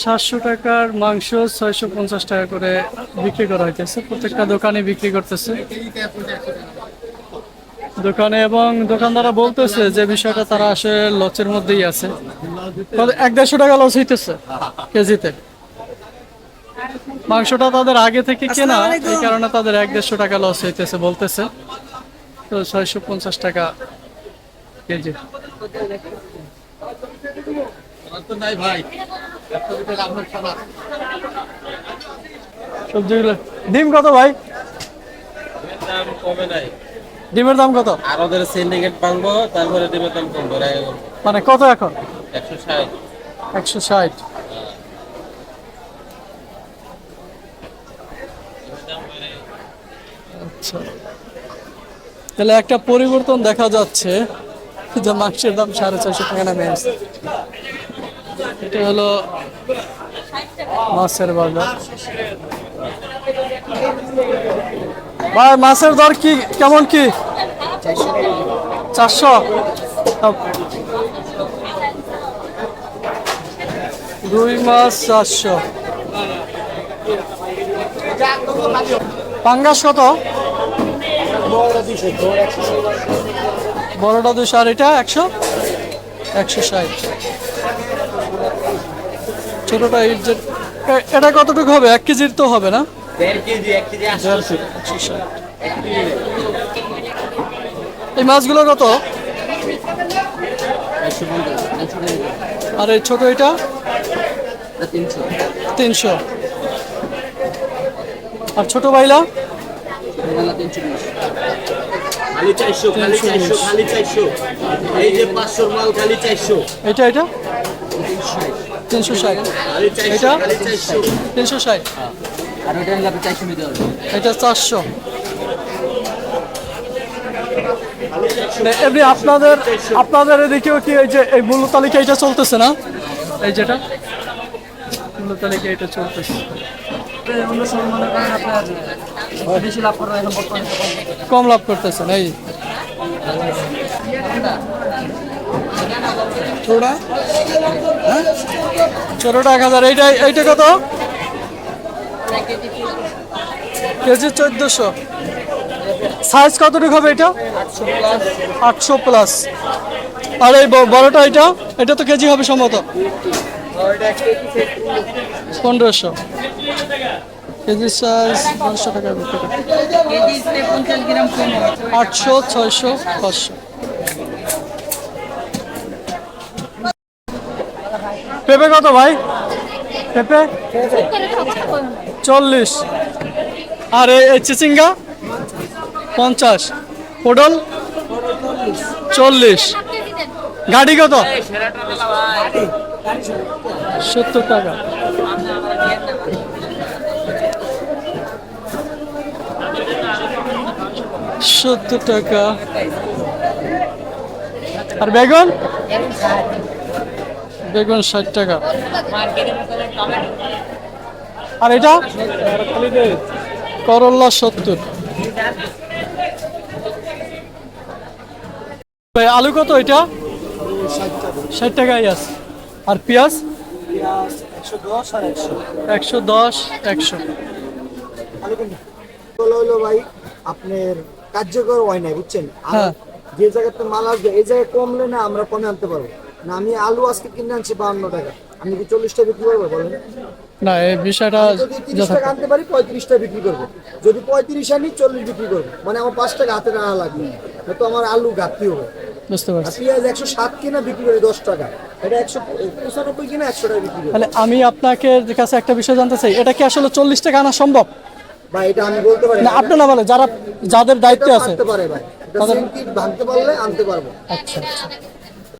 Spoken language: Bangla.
সাতশো টাকার মাংস ছয়শো পঞ্চাশ টাকা করে বিক্রি করা হইতেছে। প্রত্যেকটা দোকানে বিক্রি করতেছে। দোকানে এবং দোকানদাররা বলতেছে যে বিষয়টা তারা আসে লচের মধ্যেই আছে। এক দেড়শো টাকা লস হইতেছে কেজিতে। মাংসটা তাদের আগে থেকে কেনা এই কারণে তাদের এক দেড়শো টাকা লস হইতেছে বলতেছে। তো ছয়শো পঞ্চাশ টাকা কেজি। সবজিগুলো। ডিম কত ভাই? কমে নাই। ডিমের দাম কত? আর ওদের সিন্ডিকেট ভাঙবো তারপরে ডিমের দাম কমবো মানে কত এখন? একশো ষাট। একশো ষাট। আচ্ছা। তাহলে একটা পরিবর্তন দেখা যাচ্ছে যে মাংসের দাম সাড়ে চারশো টাকা নামে আসছে। এটা হলো মাছের বাজার। ভাই, মাছের দর কি, কেমন কি? চারশো। রুই মাছ চারশো। পাঙ্গাস কত? বড়টা দুশো আর এটা একশো? একশো ষাট। ছোটটা এই যে এটা কতটুকু হবে? এক কেজির তো হবে না? এই মাছগুলো কত? আর এই ছোট এটা? তিনশো। তিনশো। আর ছোট বাইলা খালি খালি খালি এই যে পাঁচশোর মাল খালি এটা এটা? তিনশো ষাট। খালি চারশো এটা? খালি চারশো। তিনশো ষাট। আর ওটা লাগবে চারশো নিতে হবে। এটা চারশো। এমনি আপনাদের আপনাদের এদিকেও কি এই যে এই মূল্য তালিকা এটা চলতেছে না? এই যেটা? মূল্য তালিকা এটা চলতেছে। বেশি লাভ করবে এখন বর্তমানে কম লাভ করতেছেন এই। ছোটা হ্যাঁ? ছোটটা এক হাজার এইটা এইটা কত? কেজি চোদ্দশো। সাইজ কতটুকু হবে এটা? আটশো প্লাস। আর এই ব- বড়টা এটা? এটা তো কেজি হবে সম্ভবত। পনেরোশো। কেজি সাইজ পনেরোশো টাকা বিক্রি করে। আটশো ছয়শো পাঁচশো। পেঁপে কত ভাই? পেঁপে? চল্লিশ। আর এই এই চিচিঙ্গা? পঞ্চাশ। পটল চল্লিশ। গাড়ি কত? সত্তর টাকা। সত্তর টাকা। আর বেগুন? বেগুন ষাট টাকা। আর এটা? করল্লা সত্তর। আলু কত এটা? ষাট টাকাই আছে। আর পেঁয়াজ? একশো দশ একশো। ভাই, আপনার কার্যকর হয় নাই বুঝছেন? আর হ্যাঁ। যে জায়গাতে মাল আসবে এই জায়গায় কমলে না আমরা কমে আনতে পারব। না আমি আলু আজকে কিনে আনছি বাহান্ন টাকা। আমি কি চল্লিশটা বিক্রি করব বলেন? না এই বিষয়টা যদি তিরিশ টাকা আনতে পারি পঁয়ত্রিশটা বিক্রি করব। যদি পঁয়ত্রিশ আনি চল্লিশ বিক্রি করব। মানে আমার পাঁচ টাকা হাতে রাখা লাগবে। তো আমার আলু ঘাটতি হবে। বুঝতে পারছি। পেঁয়াজ একশো সাত কিনা বিক্রি করি দশ টাকা। এটা একশো পঁচানব্বই কিনা একশো টাকা বিক্রি করি। তাহলে আমি আপনাকে কাছে একটা বিষয় জানতে চাই এটা কি আসলে চল্লিশ টাকা আনা সম্ভব? বা এটা আমি বলতে পারি না আপনি না বলে যারা যাদের দায়িত্বে আছে। ভাই। ভাঙতে পারলে আনতে পারব। আচ্ছা আচ্ছা।